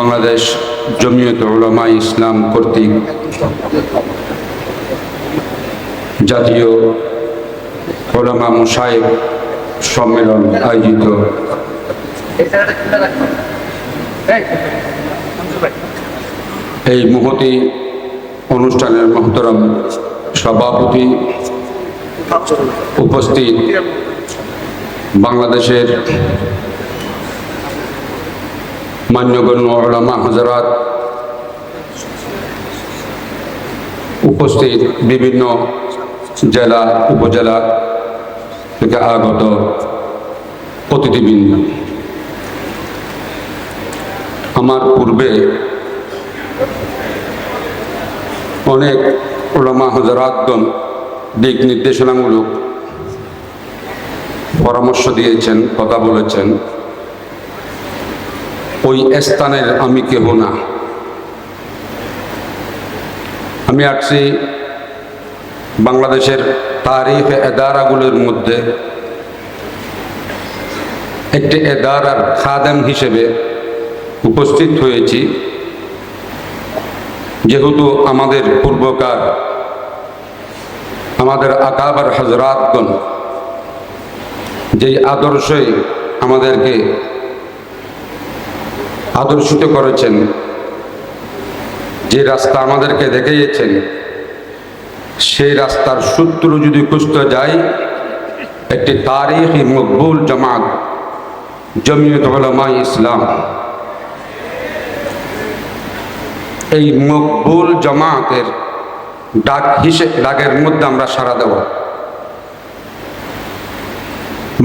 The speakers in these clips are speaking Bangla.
বাংলাদেশ জমিয়ত উলামা ইসলাম কর্তৃক জাতীয় ওলামা মুসাইব সম্মেলন আয়োজিত। এই মহতি অনুষ্ঠানের মহতরম সভাপতি উপস্থিত বাংলাদেশের হজরাত উপস্থিত বিভিন্ন জেলা, উপজেলা থেকে আগত অতিথিবৃন্দ। আমার পূর্বে অনেক ওলামা হজরাতগণ দিক নির্দেশনামূলক পরামর্শ দিয়েছেন, কথা বলেছেন। ওই স্থানের আমি কেহ না। আমি আসছি বাংলাদেশের তারিখ এদারাগুলোর মধ্যে একটি এদারার খাদেম হিসেবে উপস্থিত হয়েছি। যেহেতু আমাদের পূর্বকার, আমাদের আকাবার হজরাতগণ যেই আদর্শই আমাদেরকে আদর্শিত করেছেন, যে রাস্তা আমাদেরকে দেখিয়েছেন, সেই রাস্তার সূত্র যদি খুঁজতে যাই, একটি তারিখি মকবুল জামাত, জমিয়ত ওলামা ইসলাম। এই মকবুল জামাতের ডাক হিসেবে ডাকের মধ্যে আমরা সাড়া দেব।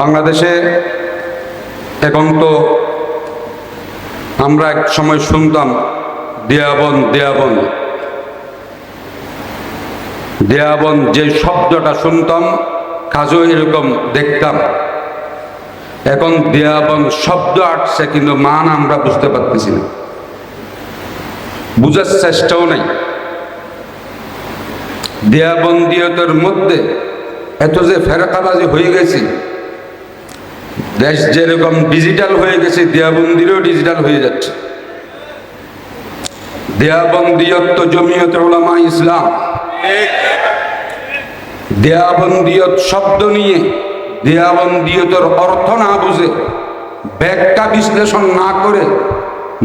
বাংলাদেশে এখন তো আমরা এক সময় শুনতাম, দেয়াবন দেয়াবন। দেয়াবন যে শব্দটা শুনতাম, কাজও এরকম দেখতাম। এখন দেয়াবন শব্দ আসছে, কিন্তু মান আমরা বুঝতে পারতেছি না। বুঝার চেষ্টাও নাই। দেয়াবন্দিয়তের মধ্যে এত যে ফেরকাবাজি হয়ে গেছে দেশ যেরকম ডিজিটাল হয়ে গেছে দেয়াবন্দিরও ডিজিটাল হয়ে যাচ্ছে। দেয়াবন্দিয়ত জমিয়ত ওলামা ইসলাম। দেয়াবন্দিয়ত শব্দ নিয়ে দেয়াবন্দিয়তের অর্থ না বুঝে ব্যাখ্যা বিশ্লেষণ না করে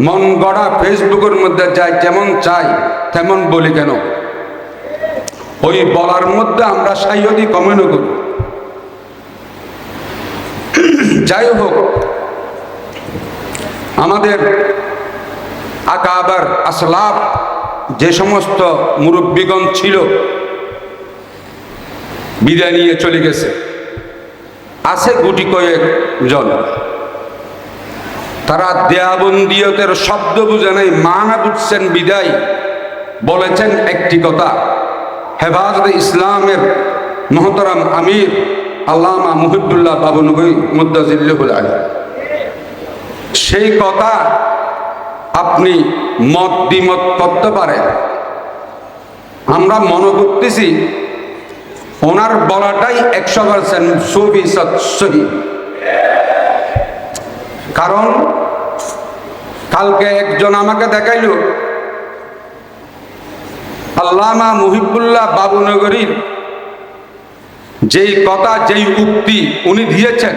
মন গড়া ফেসবুকের মধ্যে যায় যেমন চাই, তেমন বলি কেন? ওই বলার মধ্যে আমরা সাইয়দি কমেন্ট করি। যাই হোক, আমাদের আকাবার আসলাফ যে সমস্ত মুরব্বীগণ ছিল, বিদায় নিয়ে চলে গেছে। আছে গুটি কয়েক জন। তারা দেয়াবন্দিয়তের শব্দ বুঝে নাই, মানা বুঝছেন বিদায়, বলেছেন একটি কথা, হেফাজত ইসলামের মহতরাম আমির আল্লামা মুহিবুল্লাহ বাবু নবী মুদাজিল্লুল আলী। সেই কথা আপনি মত দ্বিমত করতে পারেন। আমরা মনে করতেছি, ওনার বলাটাই একশো পার্সেন্ট সবি সহি। কারণ কালকে একজন আমাকে দেখাইল, আল্লামা মুহিবুল্লাহ বাবুনগরীর যেই কথা যেই উক্তি উনি দিয়েছেন